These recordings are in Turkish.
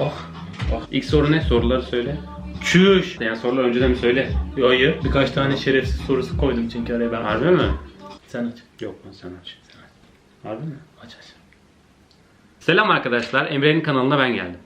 Oh. Oh. İlk soru ne? Soruları söyle. Çüş. Yani soruları önceden mi söyle? Hayır. Birkaç tane şerefsiz sorusu koydum çünkü araya ben. Harbi mi? Sen aç. Yok lan sen aç. Sen aç. Harbi mi? Aç aç. Selam arkadaşlar. Emre'nin kanalına ben geldim.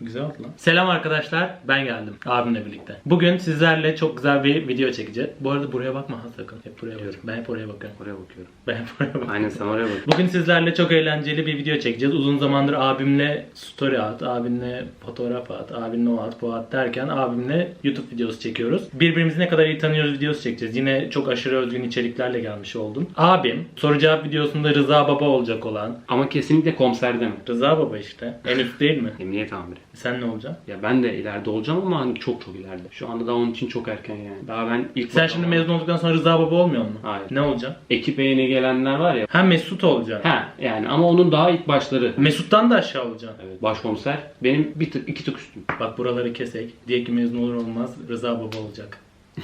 Güzel oldu lan. Selam arkadaşlar. Ben geldim. Abimle birlikte. Bugün sizlerle çok güzel bir video çekeceğiz. Bu arada buraya bakma ha sakın. Hep buraya bak. Ben hep oraya bakıyorum. Oraya bakıyorum. Ben hep oraya bakıyorum. Aynen sen oraya bak. Bugün sizlerle çok eğlenceli bir video çekeceğiz. Uzun zamandır abimle story at, abimle fotoğraf at, abimle o at, bu at derken abimle YouTube videosu çekiyoruz. Birbirimizi ne kadar iyi tanıyoruz videosu çekeceğiz. Yine çok aşırı özgün içeriklerle gelmiş oldum. Abim soru cevap videosunda Rıza Baba olacak olan. Ama kesinlikle komiser deme. Rıza Baba işte. En üst değil mi? Emniyet amiri. Sen ne olacaksın? Ya ben de ileride olacağım ama hani çok çok ileride. Şu anda daha onun için çok erken yani. Daha ben ilk Sen şimdi mezun olduktan sonra Rıza Baba olmuyor mu? Hayır. Ne olacaksın? Ekip yeni gelenler var ya. Ha Mesut olacaksın. Ha yani ama onun daha ilk başları. Mesut'tan da aşağı olacaksın. Evet, başkomiser. Benim bir tık iki tık üstüm. Bak buraları kesek. Diye ki mezun olur olmaz Rıza Baba olacak.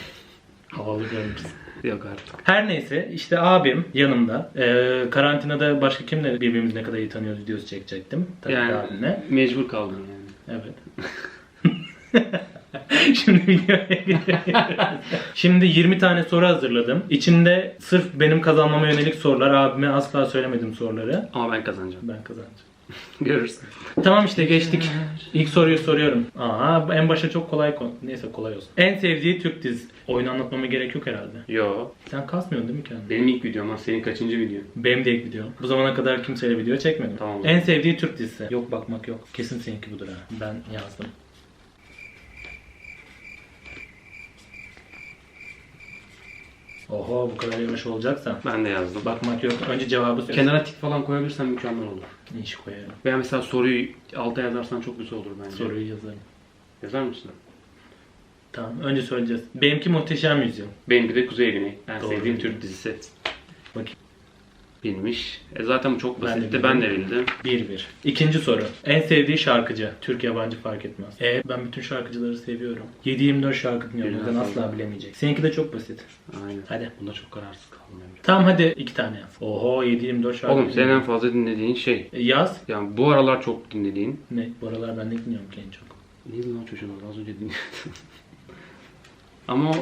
Havalı görmüşsün. Yok artık. Her neyse işte abim yanımda. Ee, karantinada başka kimle birbirimizi ne kadar iyi tanıyoruz videosu çekecektim. Tabii Yani abimle. mecbur kaldım yani. Evet. Şimdi videoya. Şimdi 20 tane soru hazırladım. İçinde sırf benim kazanmama yönelik sorular. Abime asla söylemedim soruları. Ama ben kazanacağım. Ben kazanacağım. Görürsün. Tamam işte geçtik. İlk soruyu soruyorum. Aa en başta çok kolay konu. Neyse kolay olsun. En sevdiği Türk dizisi. Oyunu anlatmama gerek yok herhalde. Yo. Sen kasmıyorsun değil mi kendini? Benim ilk videom ama senin kaçıncı videon? Benim de ilk video. Bu zamana kadar kimseyle video çekmedim. Tamam. En sevdiği Türk dizisi. Yok bakmak yok. Kesin seninki budur ha. Ben yazdım. Oho bu kadar yavaş olacaksa. Ben de yazdım. Bakmak yok. Önce cevabı söyle. Kenara tik falan koyabilirsen mükemmel olur. İş koyarım. Veya mesela soruyu alta yazarsan çok güzel olur bence. Soruyu yazarım. Yazar mısın? Tamam önce söyleyeceğiz. Benimki Muhteşem Yüzyıl. Benimki de Kuzey Güney. En Doğru. sevdiğim Türk dizisi. Bakayım. Bilmiş. E zaten bu çok Ben de basitti. bildim. Ben de bildim. 1-1. İkinci soru. En sevdiği şarkıcı. Türk yabancı fark etmez. E ben bütün şarkıcıları seviyorum. 7-24 şarkı dinliyorum. Biraz asla bilemeyecek. Seninki de çok basit. Aynen. Hadi. Bunda çok kararsız kaldım Emre. Tamam hadi iki tane yaz. Oho 7-24 şarkı. Oğlum senin en fazla dinlediğin şey. E, Yaz. Yani bu aralar çok dinlediğin. Ne? Bu aralar ben ne dinliyorum ki en çok? Neydi lan çocuğun adı? Az önce dinledim. Ama o,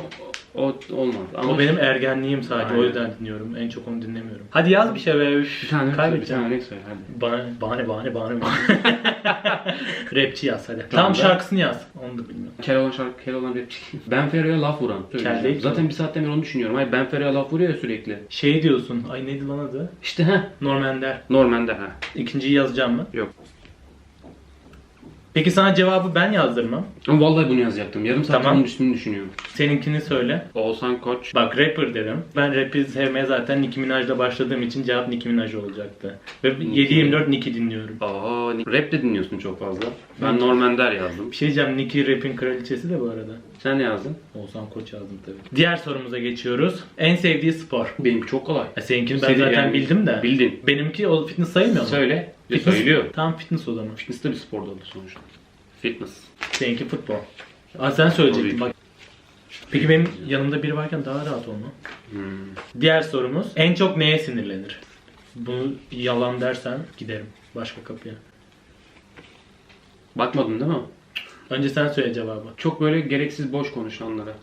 o olmaz. Ama o benim ergenliğim sadece. O Aynen. yüzden dinliyorum. En çok onu dinlemiyorum. Hadi yaz bir şey be. Üf. bir tane bir Kaybedeceğim. tane örnek söyle hadi. Bahane, bahane, bahane, bahane. Rapçi yaz hadi. Tam ben- şarkısını yaz. Onu da bilmiyorum. Keloğlan şarkı, Keloğlan rapçi. Ben Ferro'ya laf vuran. ki Zaten o. bir saatten beri onu düşünüyorum. Hayır Ben Ferro'ya laf vuruyor ya sürekli. Şey diyorsun. Ay neydi lan adı? İşte ha. Normender. Normalde ha. İkinciyi yazacağım mı? Yok. Peki sana cevabı ben yazdırmam. Ama vallahi bunu yazacaktım. Yarım saat Tamam. onun üstünü düşünüyorum. Seninkini söyle. Oğuzhan Koç. Bak rapper dedim. Ben rap'i sevmeye zaten Nicki Minaj'la başladığım için cevap Nicki Minaj olacaktı. Ve Nicki. 7-24 Nicki dinliyorum. Aa, ni- rap de dinliyorsun çok fazla. Ben Normender yazdım. Bir şey diyeceğim Nicki rap'in kraliçesi de bu arada. Sen ne yazdın? Oğuzhan Koç yazdım tabii. Diğer sorumuza geçiyoruz. En sevdiği spor. Benimki çok kolay. Ya seninkini ben Senin zaten yani- bildim de. Bildin. Benimki o fitness sayılmıyor mu? Söyle. Ya Fitness- söylüyor. Tamam fitness o zaman. Fitness de bir spor dalı sonuçta. Fitness. Seninki futbol. Aa, sen söyleyecektin bak. Peki benim yanımda biri varken daha rahat olma. Hmm. Diğer sorumuz. En çok neye sinirlenir? Bunu yalan dersen giderim başka kapıya. Bakmadın değil mi? Önce sen söyle cevabı. Çok böyle gereksiz boş konuşanlara.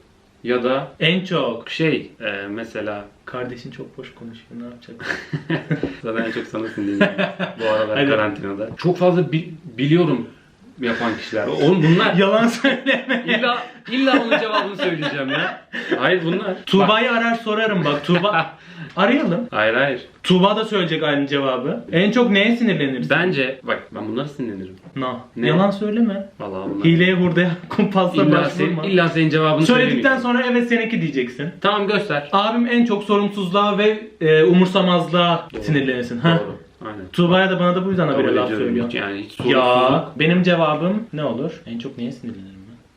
Ya da En çok. şey e, mesela Kardeşin çok boş konuşuyor. Ne yapacak? zaten en çok sana sinirleniyorum bu aralar karantinada. Çok fazla bi- biliyorum yapan kişiler. Oğlum bunlar yalan söyleme. illa illa onun cevabını söyleyeceğim ya. Hayır bunlar. Bak, Tuğba'yı arar sorarım bak. Tuğba Arayalım. hayır hayır. Tuğba da söyleyecek aynı cevabı. En çok neye sinirlenirsin? Bence bak ben bunlara sinirlenirim. Na. Ne? Yalan söyleme. Vallahi bunlar. Hileye hurdaya kumpasla İlla, başvurma. sen, illa senin cevabını Söyledikten söylemeyeceğim. sonra evet seninki diyeceksin. Tamam göster. Abim en çok sorumsuzluğa ve e, umursamazlığa Doğru. sinirlenirsin. Ha? Doğru. Aynen. Tuğba'ya da bana da bu yüzden haberi laf söylüyor. Hiç- Yani hiç Ya benim cevabım ne olur? En çok neye sinirlenirim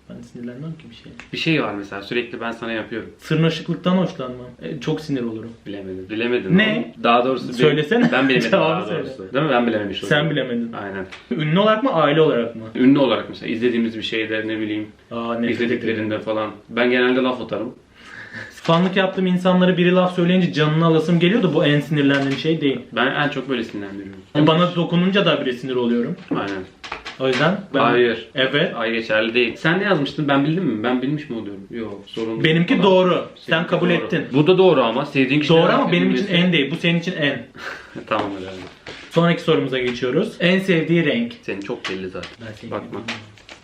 ben? Ben sinirlenmem ki bir şeye. Bir şey var mesela sürekli ben sana yapıyorum. Sırnaşıklıktan hoşlanmam. E, çok sinir olurum. Bilemedim. Bilemedim. Ne? oğlum. Daha doğrusu Söylesene. Ben bilemedim daha söyle. doğrusu. Değil mi? Ben bilememiş oldum. Sen bilemedin. Aynen. Ünlü olarak mı aile olarak mı? Ünlü olarak mesela izlediğimiz bir şeyde ne bileyim Aa ederim. izlediklerinde falan. Ben genelde laf atarım. Fanlık yaptığım insanlara biri laf söyleyince canını alasım geliyordu. Bu en sinirlendiğim şey değil. Ben en çok böyle sinirlendiriyorum. Bana dokununca da bile sinir oluyorum. Aynen. O yüzden ben... Hayır. Evet. Ay geçerli değil. Sen ne yazmıştın? Ben bildim mi? Ben bilmiş mi oluyorum? Yok. Sorun Benimki falan. doğru. Sen kabul doğru. ettin. Bu da doğru ama sevdiğin kişiler Doğru ama benim için en değil. Bu senin için en. tamam hadi. Sonraki sorumuza geçiyoruz. En sevdiği renk. Senin çok belli zaten. Ben seni Bakma. bilmiyorum.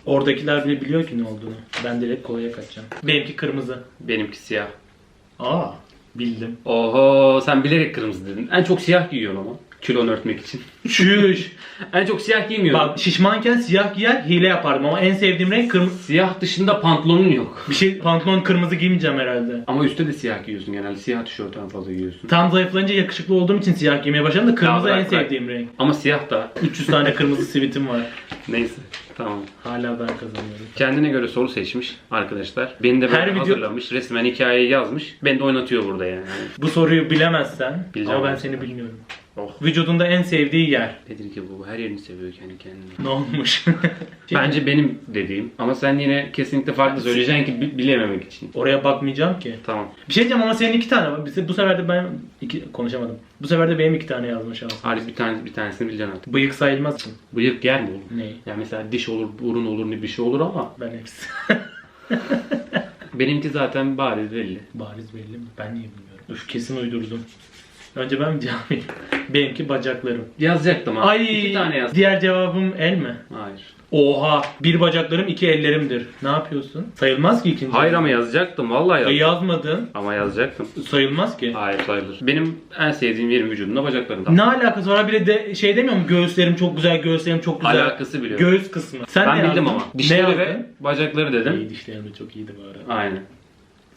Oradakiler bile biliyor ki ne olduğunu. Ben direkt kolaya kaçacağım. Benimki kırmızı. Benimki siyah. Aa, bildim. Oho sen bilerek kırmızı dedin. En çok siyah giyiyorsun ama. Kilonu örtmek için. Şüş. en çok siyah giymiyorum. Bak şişmanken siyah giyer hile yapardım ama en sevdiğim renk kırmızı. Siyah dışında pantolonun yok. Bir şey pantolon kırmızı giymeyeceğim herhalde. Ama üstte de siyah giyiyorsun genelde. Siyah tişört en fazla giyiyorsun. Tam zayıflayınca yakışıklı olduğum için siyah giymeye başladım da kırmızı Ya en bırak, bırak. sevdiğim renk. Ama siyah da. 300 tane kırmızı sivitim var. Neyse. Tamam. Hala ben kazanıyorum. Kendine göre soru seçmiş arkadaşlar. Beni de Her video- hazırlamış. Resmen hikayeyi yazmış. Beni de oynatıyor burada yani. Bu soruyu bilemezsen Bileceğim. ama ben seni bilmiyorum. Oh. Vücudunda en sevdiği yer. Nedir ki bu? Her yerini seviyor kendi kendine. Ne olmuş? Bence benim dediğim. Ama sen yine kesinlikle farklı söyleyeceksin ki bi- bilememek için. Oraya bakmayacağım ki. Tamam. Bir şey diyeceğim ama senin iki tane var. Bu sefer de ben iki konuşamadım. Bu sefer de benim iki tane yazma şansım. Hadi bir tane bir tanesini bileceksin artık. Bıyık sayılmaz mı? Bıyık yer mi oğlum? Ne? Yani mesela diş olur, burun olur, ne bir şey olur ama Ben hepsi. benimki zaten bariz belli. Bariz belli mi? Ben niye bilmiyorum. Üf kesin uydurdum. Önce ben mi vereyim? Benimki bacaklarım. Yazacaktım abi. Ay İki tane yaz. diğer cevabım el mi? Hayır. Oha! Bir bacaklarım iki ellerimdir. Ne yapıyorsun? Sayılmaz ki ikinci. Hayır ama yazacaktım. Vallahi E, yazacaktım. yazmadın. Ama yazacaktım. Sayılmaz ki. Hayır sayılır. Benim en sevdiğim yerim vücudumda bacaklarım. Ne alakası var? Bir de, şey demiyor mu? Göğüslerim çok güzel, göğüslerim çok güzel. Alakası biliyorum. Göğüs kısmı. Sen ben ne bildim yazdın? ama. Ne Dişleri yazdın? ve bacakları dedim. İyi dişlerim de çok iyiydi bu arada. Aynen.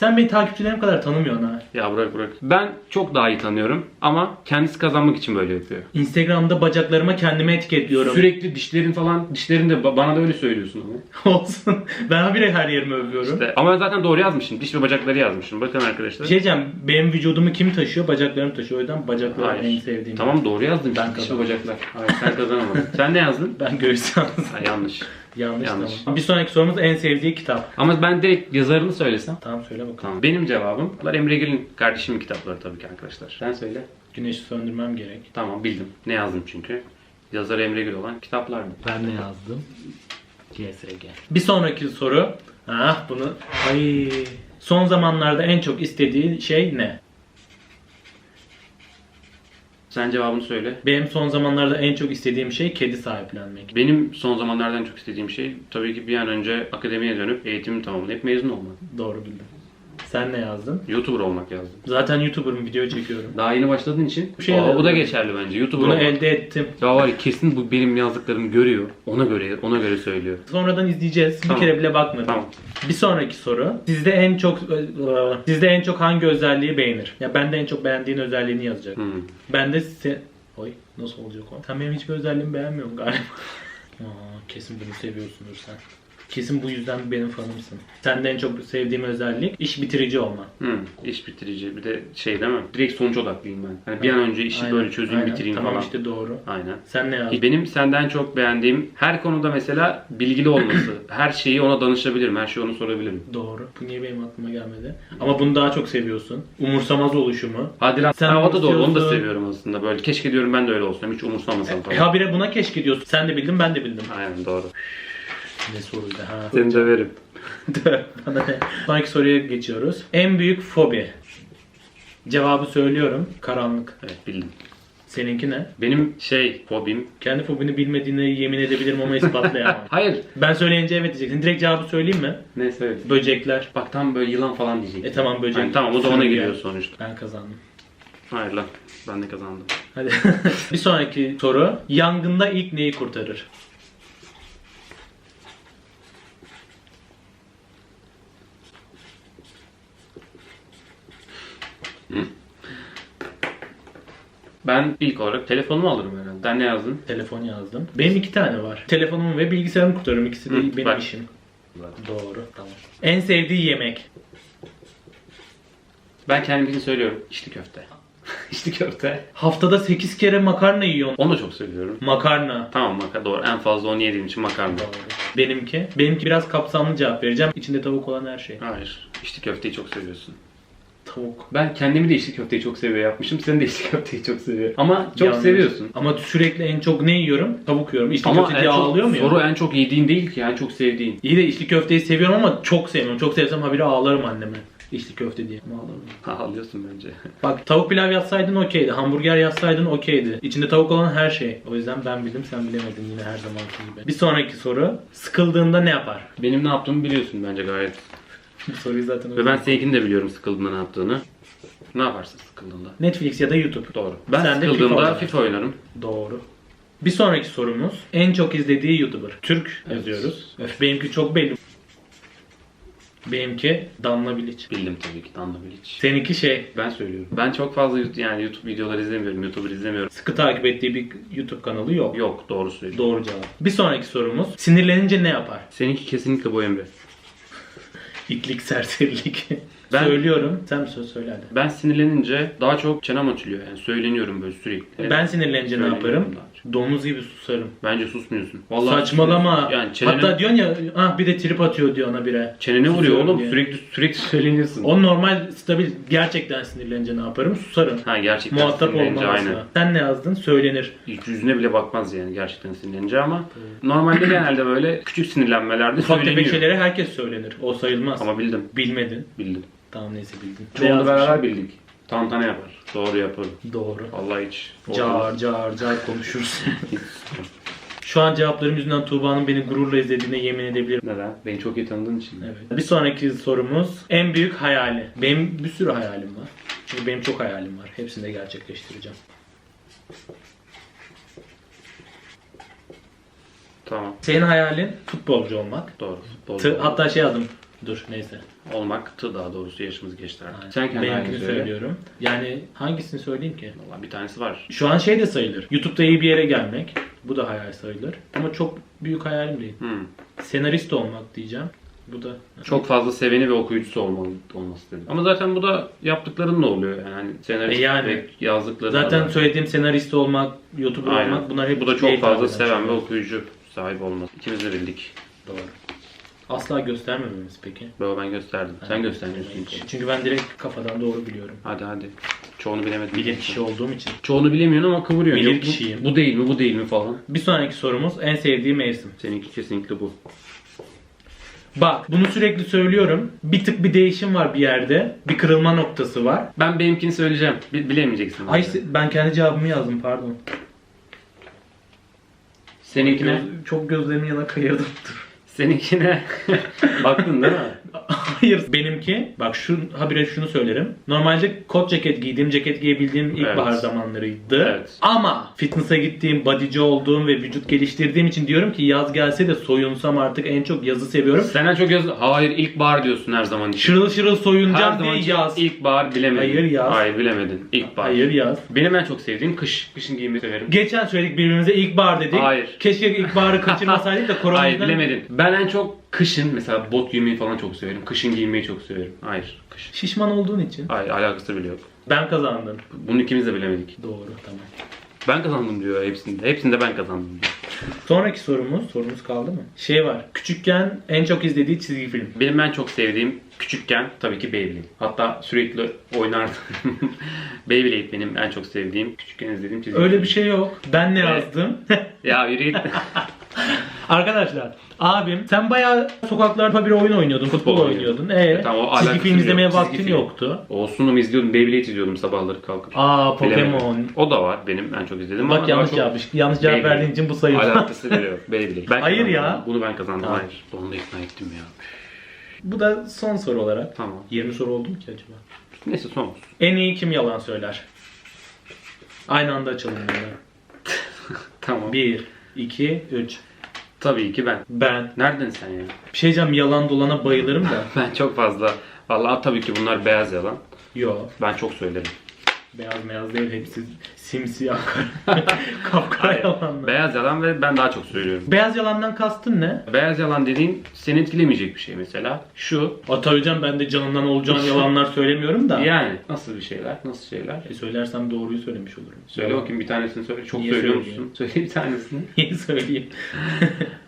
Sen beni takipçilerim kadar tanımıyorsun ha. Ya bırak bırak. Ben çok daha iyi tanıyorum ama kendisi kazanmak için böyle yapıyor. Instagram'da bacaklarıma kendime etiketliyorum. Sürekli dişlerin falan, dişlerin de ba- bana da öyle söylüyorsun ama. Olsun. Ben habire her yerimi övüyorum. İşte, ama zaten doğru yazmışım. Diş ve bacakları yazmışım. Bakın arkadaşlar. Bir şey diyeceğim. Benim vücudumu kim taşıyor? Bacaklarım taşıyor. O yüzden bacaklarım en sevdiğim. Tamam doğru yazdım. Ben Ben diş ve kazandım. bacaklar. Hayır sen kazanamadın. sen ne yazdın? Ben göğüs. Ha, yanlış. Yanlış, Yanlış. tamam. Bir sonraki sorumuz en sevdiği kitap. Ama ben direkt yazarını söylesem. Tamam söyle bakalım. Tamam. Benim cevabım. Bunlar Emre Gül'ün kardeşimin kitapları tabii ki arkadaşlar. Sen söyle. Güneşi söndürmem gerek. Tamam bildim. Ne yazdım çünkü. Yazar Emre Gül olan kitaplardı. Ben ne yazdım? CSG. Bir sonraki soru. Ah bunu. Ay. Son zamanlarda en çok istediği şey ne? Sen cevabını söyle. Benim son zamanlarda en çok istediğim şey kedi sahiplenmek. Benim son zamanlardan çok istediğim şey tabii ki bir an önce akademiye dönüp eğitimimi tamamlayıp mezun olmak. Doğru bildim. Sen ne yazdın? YouTuber olmak yazdım. Zaten YouTuber'ım video çekiyorum. Daha yeni başladığın için Bu şey- Aa, bu da geçerli bence. YouTuber Bunu olmak. elde ettim. Ya var ya kesin bu benim yazdıklarımı görüyor. Ona göre ona göre söylüyor. Sonradan izleyeceğiz. Tamam. Bir kere bile bakmadım. Tamam. Bir sonraki soru. Sizde en çok sizde en çok hangi özelliği beğenir? Ya bende en çok beğendiğin özelliğini yazacak. Hmm. Ben de size... Oy nasıl olacak o? Sen benim hiçbir özelliğimi beğenmiyorsun galiba. Aa, kesin bunu seviyorsundur sen. Kesin bu yüzden benim fanımsın. Sende en çok sevdiğim özellik iş bitirici olma. Hmm. İş bitirici bir de şey değil mi? Direkt sonuç odaklıyım ben. Hani bir an önce işi Aynen, böyle çözeyim aynen. bitireyim tamam falan. işte doğru. Aynen. Sen ne yazdın? Benim senden çok beğendiğim her konuda mesela bilgili olması. her şeyi ona danışabilirim. Her şeyi ona sorabilirim. Doğru. Bu niye benim aklıma gelmedi? Ama bunu daha çok seviyorsun. Umursamaz oluşumu. Hadi lan Sen sen o da doğru. Onu da seviyorum aslında. Böyle keşke diyorum ben de öyle olsam. Hiç umursamasam falan. Habire buna keşke diyorsun. Sen de bildin ben de bildim. Aynen doğru. Ne soruydu ha? Seni döverim. Bana ne? Sonraki soruya geçiyoruz. En büyük fobi. Cevabı söylüyorum. Karanlık. Evet bildim. Seninki ne? Benim şey fobim. Kendi fobini bilmediğine yemin edebilirim ama ispatlayamam. Hayır. ben söyleyince evet diyeceksin. Direkt cevabı söyleyeyim mi? Ne söyle. Böcekler. Bak tam böyle yılan falan diyecek. E tamam böcek. Yani tamam o da ona Sürüngen. giriyor sonuçta. Ben kazandım. Hayır lan. Ben de kazandım. Hadi. bir sonraki soru. Yangında ilk neyi kurtarır? Ben ilk olarak telefonumu alırım herhalde. Sen ne yazdın? Telefon yazdım. Benim iki tane var. Telefonumu ve bilgisayarımı kurtarırım. İkisi de Hı, benim bak. işim. Doğru. Tamam. En sevdiği yemek. Ben kendimkini söylüyorum. İçli köfte. İçli köfte. Haftada 8 kere makarna yiyorsun. Onu da çok seviyorum. Makarna. Tamam makarna doğru. En fazla onu yediğim için makarna. Doğru. Benimki. Benimki biraz kapsamlı cevap vereceğim. İçinde tavuk olan her şey. Hayır. İçli köfteyi çok seviyorsun. Tavuk. Ben kendimi de içli köfteyi çok seviyor yapmışım. Sen de içli köfteyi çok seviyor. Ama çok Yanlış. seviyorsun. Ama sürekli en çok ne yiyorum? Tavuk yiyorum. İçli Ama köfte diye ağlıyor muyum? soru en çok yediğin değil ki. En çok sevdiğin. İyi de içli köfteyi seviyorum ama çok sevmiyorum. Çok sevsem habire ağlarım anneme. İçli köfte diye. Ağlarım. Ağlıyorsun bence. Bak tavuk pilav yazsaydın okeydi. Hamburger yazsaydın okeydi. İçinde tavuk olan her şey. O yüzden ben bildim sen bilemedin yine her zamanki gibi. Bir sonraki soru. Sıkıldığında ne yapar? Benim ne yaptığımı biliyorsun bence gayet. Soruyu zaten Ve ben seninkini de biliyorum sıkıldığında ne yaptığını. Ne yaparsın sıkıldığında? Netflix ya da YouTube. Doğru. Ben Sen sıkıldığımda FIFA oynarım. Doğru. Bir sonraki sorumuz. En çok izlediği YouTuber. Türk Evet. yazıyoruz. Öf, benimki çok belli. Benimki Damla Bilic. Bildim tabii ki Danla Bilic. Seninki şey. Ben söylüyorum. Ben çok fazla YouTube- yani YouTube videoları izlemiyorum. YouTuber izlemiyorum. Sıkı takip ettiği bir YouTube kanalı yok. Yok doğru söylüyorum. Doğru cevap. Bir sonraki sorumuz. Sinirlenince ne yapar? Seninki kesinlikle bu Emre. İtlik, serserilik. Ben- Söylüyorum. Sen bir söz söyle hadi. Ben sinirlenince daha çok çenem açılıyor yani söyleniyorum böyle sürekli. Ben sinirlenince ne Söyleniyorum yaparım? çok. Domuz gibi susarım. Bence susmuyorsun. Saçmalama. susmuyorsun. Yani çenene, Hatta diyorsun ya ah bir de trip atıyor diyor ona bire. çenene vuruyor Susuyorum oğlum diye. sürekli sürekli söyleniyorsun. O normal stabil gerçekten sinirlenince ne yaparım? Susarım. Ha gerçekten Muhatap sinirlenince aynen. Sen ne yazdın? Söylenir. Hiç yüzüne bile bakmaz yani gerçekten sinirlenince ama normalde genelde böyle küçük sinirlenmelerde Ufak tefek söyleniyor. şeylere herkes söylenir. O sayılmaz. Ama bildim. Bilmedin. Bildim. Tamam neyse bildin. Ne Çoğunu yazmışım? beraber bildik. Tantana yapar. Doğru yaparım. Doğru. Allah hiç. Car car car konuşuruz. Şu an cevaplarım yüzünden Tuğba'nın beni gururla izlediğine yemin edebilirim. Neden? Beni çok iyi tanıdığın için. Evet. Bir sonraki sorumuz en büyük hayali. Benim bir sürü hayalim var. Çünkü benim çok hayalim var. Hepsini de gerçekleştireceğim. Tamam. Senin hayalin futbolcu olmak. Doğru. Futbol. Tı- hatta şey adım. Dur neyse. Olmak tı daha doğrusu yaşımız geçti artık. Aynen. Sen kendi Benimkini söyle. söylüyorum. Yani hangisini söyleyeyim ki? Valla bir tanesi var. Şu an şey de sayılır. YouTube'da iyi bir yere gelmek. Bu da hayal sayılır. Ama çok büyük hayalim değil. Hmm. Senarist olmak diyeceğim. Bu da Çok fazla seveni ve okuyucusu olmalı, olması dedim. Ama zaten bu da yaptıklarınla oluyor yani. Hani senarist E yani. ve yazdıkları Zaten da- söylediğim senarist olmak, YouTuber Aynen. olmak bunlar hep Bu da çok fazla seven ve okuyucu sahibi olması. İkimiz de bildik. Doğru. Asla göstermememiz peki. Böyle ben gösterdim. Sen göstermiyorsun hiç. Çünkü ben direkt kafadan doğru biliyorum. Hadi hadi. Çoğunu bilemedim. Bilir kişi olduğum için. Çoğunu bilemiyorsun ama kıvırıyorsun. Bilir Yok, bu- kişiyim. Bu, değil mi bu değil mi falan. Bir sonraki sorumuz en sevdiği mevsim. Seninki kesinlikle bu. Bak bunu sürekli söylüyorum. Bir tık bir değişim var bir yerde. Bir kırılma noktası var. Ben benimkini söyleyeceğim. Bi- bilemeyeceksin. Ay bence. ben kendi cevabımı yazdım pardon. Seninkine, Göz- çok gözlerimi yana kayırdım. seninkine baktın değil mi? Hayır. Benimki bak şu habire şunu söylerim. Normalde kot ceket giydiğim, ceket giyebildiğim ilkbahar Evet. zamanlarıydı. Evet. Ama fitness'a gittiğim, bodyci olduğum ve vücut geliştirdiğim için diyorum ki yaz gelse de soyunsam artık en çok yazı seviyorum. Senden çok yaz... Hayır ilkbahar diyorsun her zaman için. Şırıl şırıl Her soyunacağım zaman diye için yaz. ilkbahar bilemedin. Hayır, yaz. Hayır bilemedin. İlkbahar. Hayır yaz. Benim en çok sevdiğim kış. Kışın giymeyi severim. Geçen söyledik birbirimize ilkbahar dedik. Hayır. Keşke ilkbaharı kaçırmasaydık da koronadan... Hayır bilemedin. Ben en çok kışın mesela bot giymeyi falan çok severim. Kışın giymeyi çok severim. Hayır kış. Şişman olduğun için. Hayır alakası bile yok. Ben kazandım. Bunu ikimiz de bilemedik. Doğru tamam. Ben kazandım diyor hepsinde. Hepsinde ben kazandım diyor. Sonraki sorumuz, sorumuz kaldı mı? Şey var, küçükken en çok izlediği çizgi film. Benim en çok sevdiğim küçükken tabii ki Beyblade. Hatta sürekli oynardım. Beyblade benim en çok sevdiğim, küçükken izlediğim çizgi Öyle film. bir şey yok. Ben ne yazdım? Ya yürü git. Arkadaşlar, abim sen bayağı sokaklarda bir oyun oynuyordun, futbol, Futbol oynuyordun. Ee, tamam, o çizgi film yok. izlemeye Çizgi vaktin film. yoktu. Olsun mu izliyordum, Beyblade izliyordum sabahları kalkıp. Aa Bilemedim. Pokemon. O da var benim en çok izlediğim Bak yanlış cevap. Yanlış cevap verdiğin için bu sayılmaz. Alakası bile yok. Beyblade. Ben Hayır ya. Bunu ben kazandım. Tamam. Hayır. Onu da ikna ettim ya. bu da son soru olarak. Tamam. 20 soru oldu mu ki acaba? Neyse son olsun. En iyi kim yalan söyler? Aynı anda açalım bunları. Tamam. 1, 2, 3. Tabii ki ben. Ben. Nereden sen ya? Bir şey diyeceğim yalan dolana bayılırım da. Ben çok fazla. Vallahi tabii ki bunlar beyaz yalan. Yo. Ben çok söylerim. Beyaz beyaz değil hepsi Simsiyah kara. Kapkara Hayır. yalanlar. Beyaz yalan ve ben daha çok söylüyorum. Beyaz yalandan kastın ne? Beyaz yalan dediğin seni etkilemeyecek bir şey mesela. Şu Ataycan ben de canından olacağın yalanlar söylemiyorum da. yani nasıl bir şeyler? Nasıl şeyler? E söylersem doğruyu söylemiş olurum. Söyle bakayım bir tanesini söyle. Çok Niye söylüyor söyleyeyim? musun? Söyle bir tanesini. Niye söyleyeyim?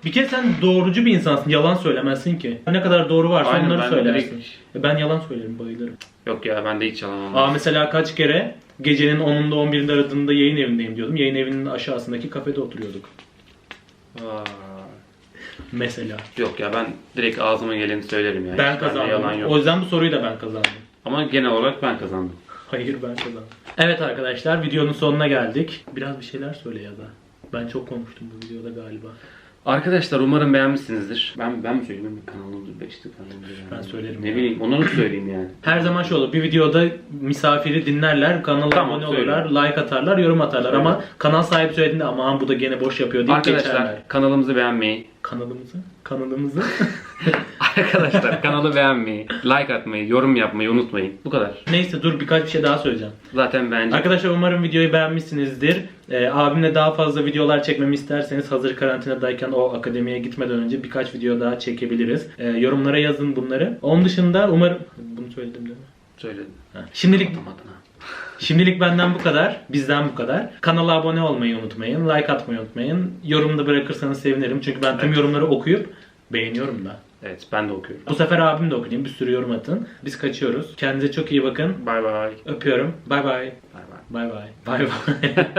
bir kere sen doğrucu bir insansın. Yalan söylemezsin ki. Ne kadar doğru varsa Aynen, onları ben söylersin. direkt- E Ben yalan söylerim bayılırım. Yok ya bende hiç yalan Aa olmaz. mesela kaç kere gecenin 10'unda 11'inde aradığında yayın evindeyim diyordum. Yayın evinin aşağısındaki kafede oturuyorduk. Aa, Mesela. Yok ya ben direkt ağzıma geleni söylerim yani. Ben Hiç bende Yalan kazandım. yok. O yüzden bu soruyu da ben kazandım. Ama genel olarak ben kazandım. Hayır ben kazandım. Evet arkadaşlar videonun sonuna geldik. Biraz bir şeyler söyle ya da. Ben çok konuştum bu videoda galiba. Arkadaşlar umarım beğenmişsinizdir. Ben ben mi söyleyeyim? Kanalımızı beşti kanalımızı. Ben söylerim Ne ya. bileyim onları söyleyeyim yani? Her zaman şu olur. Bir videoda misafiri dinlerler, kanala Tamam, abone olurlar, like atarlar, yorum atarlar. Söyle. Ama kanal sahibi söylediğinde aman bu da gene boş yapıyor deyip Arkadaşlar geçerler. kanalımızı beğenmeyi, Kanalımızı, kanalımızı. arkadaşlar kanalı beğenmeyi, like atmayı, yorum yapmayı unutmayın. Bu kadar. Neyse dur birkaç bir şey daha söyleyeceğim. Zaten bence Arkadaşlar umarım videoyu beğenmişsinizdir. Ee, abimle daha fazla videolar çekmemi isterseniz hazır karantinadayken o akademiye gitmeden önce birkaç video daha çekebiliriz. Ee, yorumlara yazın bunları. Onun dışında umarım... Bunu söyledim değil mi? söyledim. Ha. Şimdilik ha. Şimdilik benden bu kadar. Bizden bu kadar. Kanala abone olmayı unutmayın. Like atmayı unutmayın. Yorumda bırakırsanız sevinirim. Çünkü ben tüm Evet. yorumları okuyup beğeniyorum da. Evet ben de okuyorum. Bu sefer abim de okuyayım. Bir sürü yorum atın. Biz kaçıyoruz. Kendinize çok iyi bakın. Bay bay. Öpüyorum. Bay bay. Bay bay. Bay bay. Bay bay.